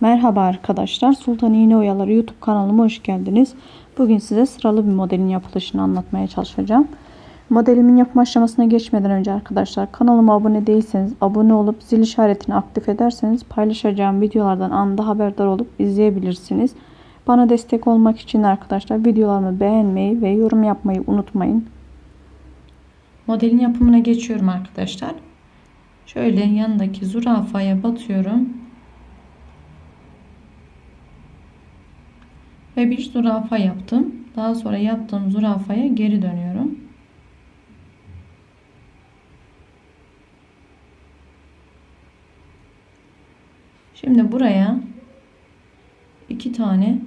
Merhaba arkadaşlar. Sultan İğne Oyaları YouTube kanalıma hoş geldiniz. Bugün size sıralı bir modelin yapılışını anlatmaya çalışacağım. Modelimin yapım aşamasına geçmeden önce arkadaşlar kanalıma abone değilseniz abone olup zil işaretini aktif ederseniz paylaşacağım videolardan anında haberdar olup izleyebilirsiniz. Bana destek olmak için arkadaşlar videolarımı beğenmeyi ve yorum yapmayı unutmayın. Modelin yapımına geçiyorum arkadaşlar. Şöyle yanındaki zürafaya batıyorum. Ve bir zürafa yaptım. Daha sonra yaptığım zürafaya geri dönüyorum. Şimdi buraya iki tane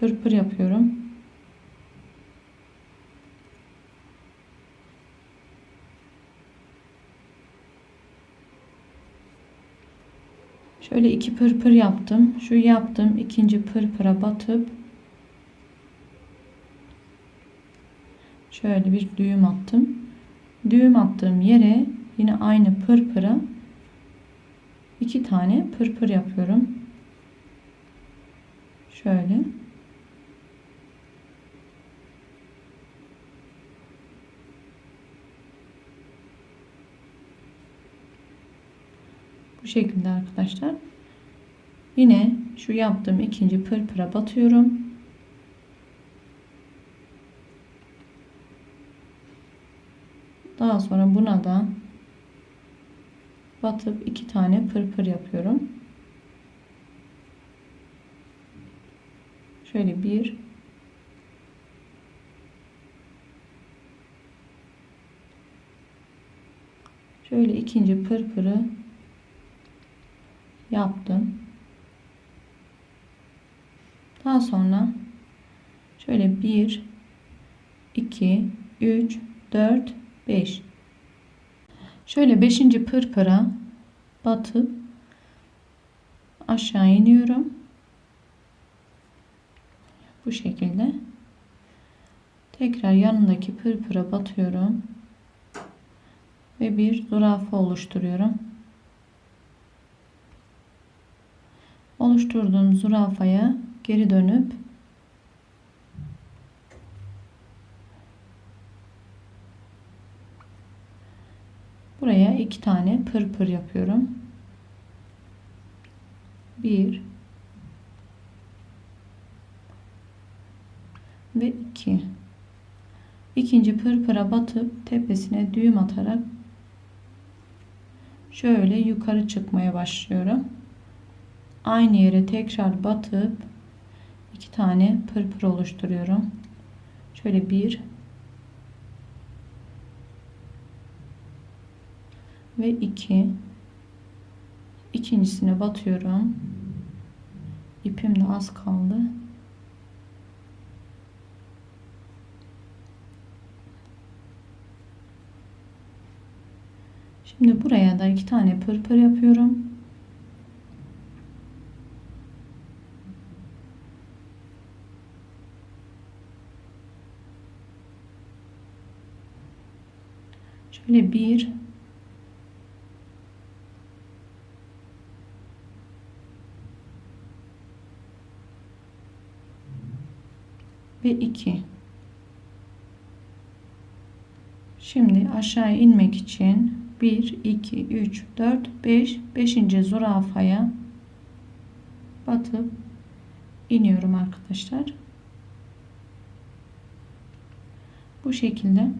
pırpır yapıyorum. Şöyle iki pırpır yaptım. Şu yaptım ikinci pırpıra batıp şöyle bir düğüm attım. Düğüm attığım yere yine aynı pırpıra iki tane pırpır yapıyorum. Şöyle. Bu şekilde arkadaşlar. Yine şu yaptığım ikinci pırpıra batıyorum. Daha sonra buna da batıp iki tane pırpır yapıyorum. Şöyle bir Şöyle ikinci pırpırı yaptım. Daha sonra şöyle 1 2 3 4 5 şöyle 5. pırpıra batıp aşağı iniyorum. Bu şekilde. Tekrar yanındaki pırpıra batıyorum. Ve bir zürafa oluşturuyorum. Oluşturduğum zürafaya geri dönüp buraya iki tane pırpır yapıyorum. Bir ve iki. İkinci pırpıra batıp tepesine düğüm atarak şöyle yukarı çıkmaya başlıyorum. Aynı yere tekrar batıp iki tane pırpır oluşturuyorum. Şöyle bir ve 2 ikincisine batıyorum. İpim de az kaldı. Şimdi buraya da iki tane pırpır yapıyorum. Şöyle bir ve 2 şimdi aşağı inmek için 1 2 3 4 5 5. zürafaya batıp iniyorum arkadaşlar. Bu şekilde.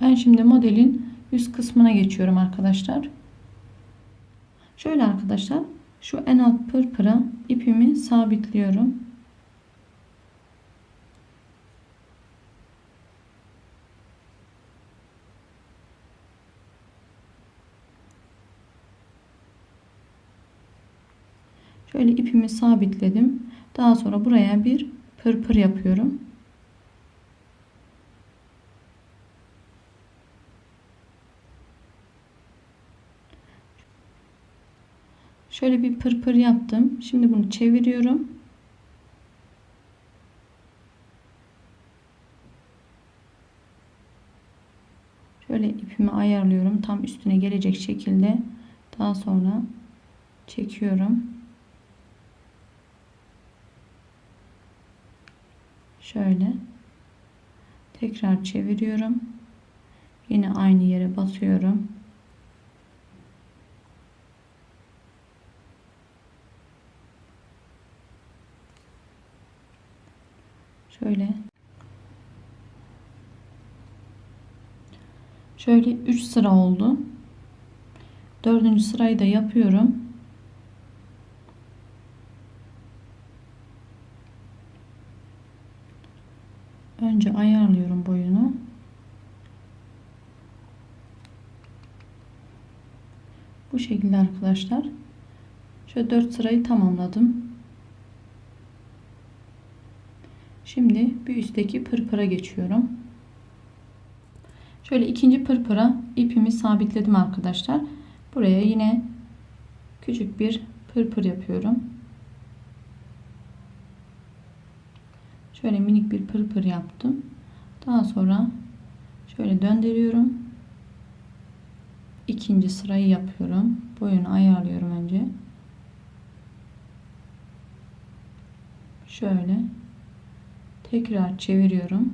Ben şimdi modelin üst kısmına geçiyorum arkadaşlar. Şöyle arkadaşlar şu en alt pırpıra ipimi sabitliyorum. Şöyle ipimi sabitledim. Daha sonra buraya bir pırpır yapıyorum. Şöyle bir pırpır yaptım. Şimdi bunu çeviriyorum. Şöyle ipimi ayarlıyorum. Tam üstüne gelecek şekilde. Daha sonra çekiyorum. Şöyle. Tekrar çeviriyorum. Yine aynı yere basıyorum. Şöyle Şöyle 3 sıra oldu. Dördüncü sırayı da yapıyorum. Önce ayarlıyorum boyunu. Bu şekilde arkadaşlar. Şöyle 4 sırayı tamamladım. Şimdi bir üstteki pırpıra geçiyorum. Şöyle ikinci pırpıra ipimi sabitledim arkadaşlar. Buraya yine küçük bir pırpır yapıyorum. Şöyle minik bir pırpır yaptım. Daha sonra şöyle döndürüyorum. İkinci sırayı yapıyorum. Boyunu ayarlıyorum önce. Şöyle tekrar çeviriyorum.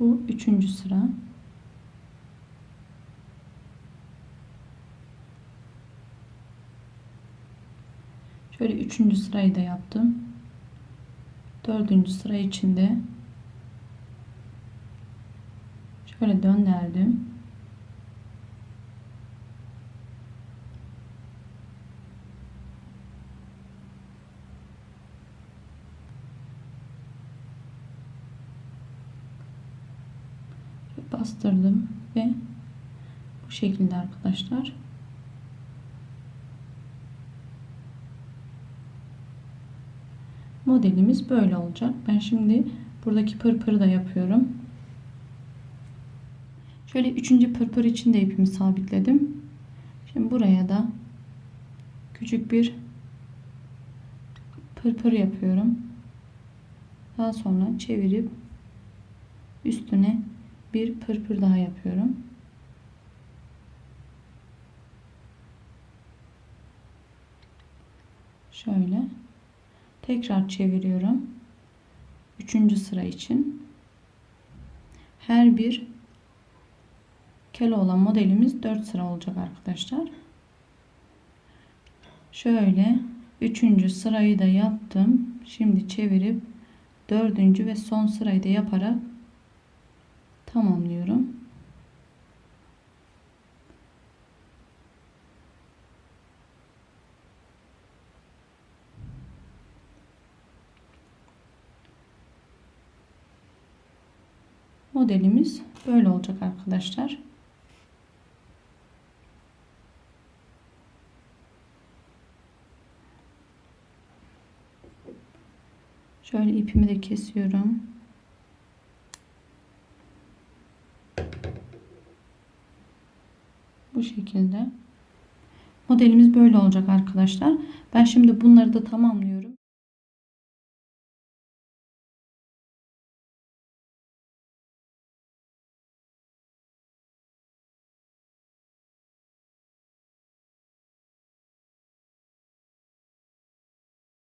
Bu üçüncü sıra. Şöyle üçüncü sırayı da yaptım. Dördüncü sıra içinde şöyle döndürdüm. Bastırdım ve bu şekilde arkadaşlar. Modelimiz böyle olacak. Ben şimdi buradaki pırpırı da yapıyorum. Şöyle üçüncü pırpır için de ipimi sabitledim. Şimdi buraya da küçük bir pırpır yapıyorum. Daha sonra çevirip üstüne bir pırpır daha yapıyorum. Şöyle tekrar çeviriyorum. Üçüncü sıra için her bir kele olan modelimiz 4 sıra olacak arkadaşlar. Şöyle üçüncü sırayı da yaptım. Şimdi çevirip dördüncü ve son sırayı da yaparak tamamlıyorum. Modelimiz böyle olacak arkadaşlar. Şöyle ipimi de kesiyorum. Bu şekilde. Modelimiz böyle olacak arkadaşlar. Ben şimdi bunları da tamamlıyorum.